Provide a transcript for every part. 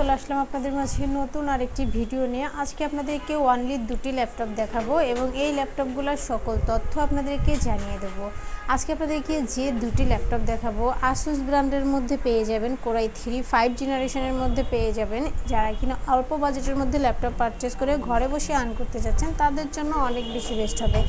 আপনাদের মাঝে নতুন আরেকটি ভিডিও নিয়ে। আজকে আপনাদেরকে ওয়ানলি দুটি ল্যাপটপ দেখাবো এবং এই ল্যাপটপগুলোর সকল তথ্য আপনাদেরকে জানিয়ে দেবো। আজকে আপনাদেরকে যে দুটি ল্যাপটপ দেখাবো আসুস ব্র্যান্ডের মধ্যে পেয়ে যাবেন কোরাই থ্রি ফাইভ জেনারেশনের মধ্যে পেয়ে যাবেন। যারা কিনা অল্প বাজেটের মধ্যে ল্যাপটপ পারচেস করে ঘরে বসে আর্ন করতে যাচ্ছেন, তাদের জন্য অনেক বেশি বেস্ট হবে।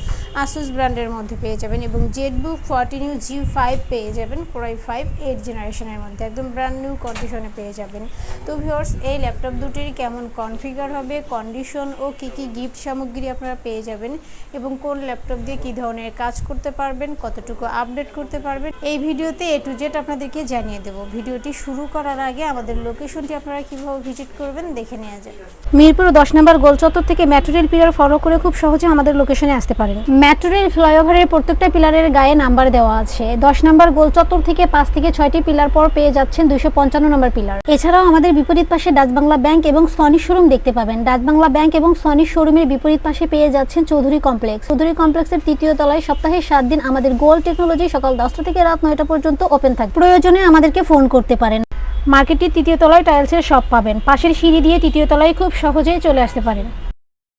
আসুস ব্র্যান্ডের মধ্যে পেয়ে যাবেন এবং Z book fourteen new G five পেয়ে যাবেন কোরাই ফাইভ এইট জেনারেশনের মধ্যে। একদম ব্র্যান্ড নিউ কন্ডিশনে পেয়ে যাবেন। তো ভিউয়ার্স, এই ল্যাপটপ দুটির কেমন কনফিগার হবে, কন্ডিশন ও কি কি গিফট সামগ্রী আপনারা পেয়ে যাবেন এবং কোন ল্যাপটপ দিয়ে কি ধরনের কাজ করতে পারবেন, কতটুকু আপডেট করতে পারবেন, এই ভিডিওতে এ টু জেড আপনাদেরকে জানিয়ে দেব। ভিডিওটি শুরু করার আগে আমাদের লোকেশনটি আপনারা কীভাবে ভিজিট করবেন দেখে নেওয়া যায় মিরপুর দশ নম্বর গোল চত্বর থেকে মেট্রো রেল পিলার ফলো করে খুব সহজে আমাদের লোকেশনে আসতে পারেন। মেট্রো রেল ফ্লাইওভারের প্রত্যেকটা পিলারের গায়ে নাম্বার দেওয়া আছে। দশ নম্বর গোল চত্বর থেকে পাঁচ থেকে ছয়টি পিলার পর পেয়ে যাচ্ছেন দুইশো পঞ্চান্ন নম্বর পিলার। এছাড়াও আমাদের বিপরীত পাশে ডাচবাংলা ব্যাংক এবং সনি শোরুম দেখতে পাবেন। ডাচবাংলা ব্যাংক এবং সনি শোরুমের বিপরীত পাশে পেয়ে যাচ্ছেন চৌধুরী কমপ্লেক্স। চৌধুরী কমপ্লেক্সের তৃতীয় তলায় সপ্তাহে সাত দিন আমাদের গোল টেকনোলজি সকাল দশটা থেকে রাত নয়টা পর্যন্ত ওপেন থাকে প্রয়োজনে আমাদেরকে ফোন করতে পারেন। মার্কেটটির তৃতীয় তলায় টাইলসের শপ পাবেন। পাশের সিঁড়ি দিয়ে তৃতীয় তলায় খুব সহজেই চলে আসতে পারেন।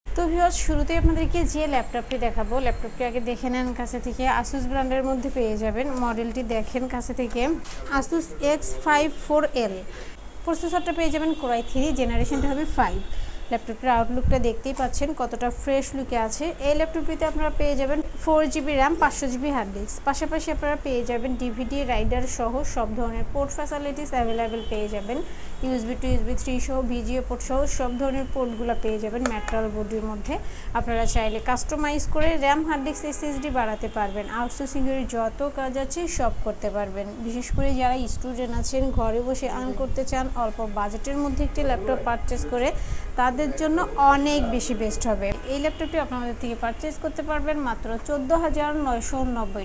তো ভিউয়ার্স শুরুতেই আপনাদেরকে যে ল্যাপটপটি দেখাবো ল্যাপটপটি আগে দেখে নেন কাছে থেকে। আসুস ব্র্যান্ডের মধ্যে পেয়ে যাবেন। মডেলটি দেখেন কাছে থেকে। Asus X five four L প্রসেসরটা পেয়ে যাবেন ক্রয় থ্রি জেনারেশনটা হবে ফাইভ ল্যাপটপটির আউটলুকটা দেখতেই পাচ্ছেন কতটা ফ্রেশ লুকে আছে। এই ল্যাপটপটিতে আপনারা পেয়ে যাবেন ফোর জিবি র্যাম পাঁচশো জিবি হার্ড ডিস্ক পাশাপাশি আপনারা পেয়ে যাবেন ডিভিডি রাইডার সহ সব ধরনের পোর্ট ফ্যাসিলিটিস অ্যাভেলেবেল পেয়ে যাবেন। ইউএসবি টু ইউএসবি থ্রি সহ ভিজিও পোর্ট সহ সব ধরনের পোর্টগুলো পেয়ে যাবেন ম্যাটেরিয়াল বডির মধ্যে। আপনারা চাইলে কাস্টমাইজ করে র্যাম হার্ড ডিস্ক এসএসডি বাড়াতে পারবেন। আউটসোর্সিংয়ের যত কাজ আছে সব করতে পারবেন। বিশেষ করে যারা স্টুডেন্ট আছেন, ঘরে বসে আর্ন করতে চান, অল্প বাজেটের মধ্যে একটি ল্যাপটপ পারচেস করে তাদের জন্য অনেক বেশি বেস্ট হবে। এই ল্যাপটপটি আপনাদের থেকে পারচেস করতে পারবেন মাত্র চোদ্দ হাজার নয়শো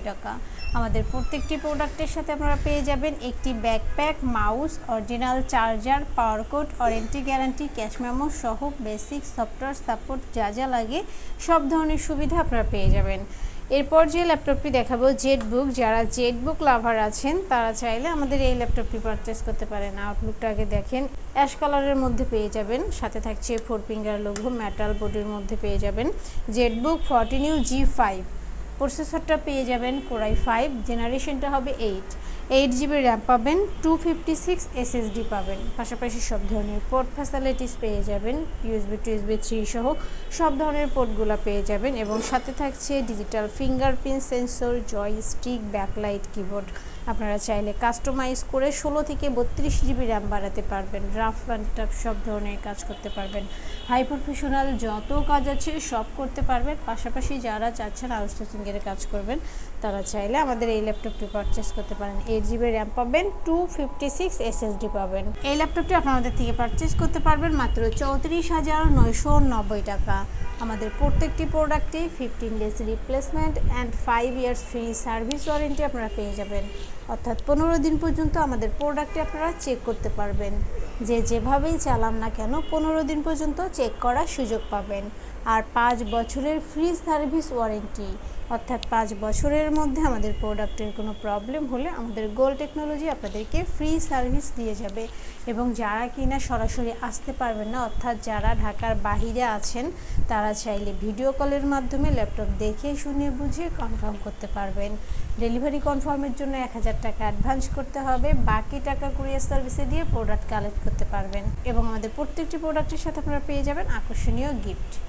টাকা। আমাদের প্রত্যেকটি প্রোডাক্টের সাথে আপনারা পেয়ে যাবেন একটি backpack mouse original charger power cord warranty guarantee cash memo সহ বেসিক সফটওয়্যার সাপোর্ট যা যা লাগে, সব ধরনের সুবিধা আপনারা পেয়ে যাবেন। এরপর যে ল্যাপটপটি দেখাবো জেট বুক যারা জেট বুক লাভার আছেন, তারা চাইলে আমাদের এই ল্যাপটপটি পারচেস করতে পারেন। আউটলুকটা আগে দেখেন অ্যাশ কালারের মধ্যে পেয়ে যাবেন, সাথে থাকছে ফোর ফিঙ্গার লোগো মেটাল বডির মধ্যে পেয়ে যাবেন। জেট বুক ফর্টিনিউ জি ফাইভ প্রসেসরটা পেয়ে যাবেন কোরাই ফাইভ জেনারেশনটা হবে এইট এইট জিবি র্যাম পাবেন টু ফিফটি সিক্স এসএসডি পাবেন। পাশাপাশি সব ধরনের পোর্ট ফ্যাসিলিটিস পেয়ে যাবেন ইউএসবি টু ইউএসবি থ্রি সহ সব ধরনের পোর্টগুলো পেয়ে যাবেন এবং সাথে থাকছে digital fingerprint sensor joystick backlight keyboard আপনারা চাইলে কাস্টমাইজ করে ষোলো থেকে বত্রিশ জিবি র্যাম বাড়াতে পারবেন। রাফ অ্যান্ড টাফ সব ধরনের কাজ করতে পারবেন। হাই প্রফেশনাল যত কাজ আছে সব করতে পারবেন পাশাপাশি যারা চাচ্ছেন আউটসোর্সিংয়ের কাজ করবেন, তারা চাইলে আমাদের এই ল্যাপটপটি পারচেস করতে পারেন। এইট জিবি র্যাম পাবেন টু ফিফটি সিক্স এসএসডি পাবেন। এই ল্যাপটপটি আপনাদের থেকে পারচেস করতে পারবেন মাত্র চৌত্রিশ হাজার নয়শো নব্বই টাকা। আমাদের প্রত্যেকটি প্রোডাক্টে fifteen days replacement and five years free service warranty আপনারা পেয়ে যাবেন। অর্থাৎ পনেরো দিন পর্যন্ত আমাদের প্রোডাক্টে আপনারা চেক করতে পারবেন। যে যেভাবেই চালাম না কেন, পনেরো দিন পর্যন্ত চেক করার সুযোগ পাবেন। আর পাঁচ বছরের ফ্রি সার্ভিস ওয়ারেন্টি। অর্থাৎ পাঁচ বছরের মধ্যে আমাদের প্রোডাক্টের কোনো প্রবলেম হলে আমাদের গোল টেকনোলজি আপনাদেরকে ফ্রি সার্ভিস দিয়ে যাবে। এবং যারা কিনা সরাসরি আসতে পারবেন না, অর্থাৎ যারা ঢাকার বাহিরে আছেন, তারা চাইলে ভিডিও কলের মাধ্যমে ল্যাপটপ দেখে, শুনে, বুঝে কনফার্ম করতে পারবেন। ডেলিভারি কনফার্মের জন্য এক হাজার টাকা অ্যাডভান্স করতে হবে। বাকি টাকা কুরিয়ার সার্ভিসে দিয়ে প্রোডাক্ট কালেক্ট করতে পারবেন। এবং আমাদের প্রত্যেকটি প্রোডাক্টের সাথে আপনারা পেয়ে যাবেন আকর্ষণীয় গিফট।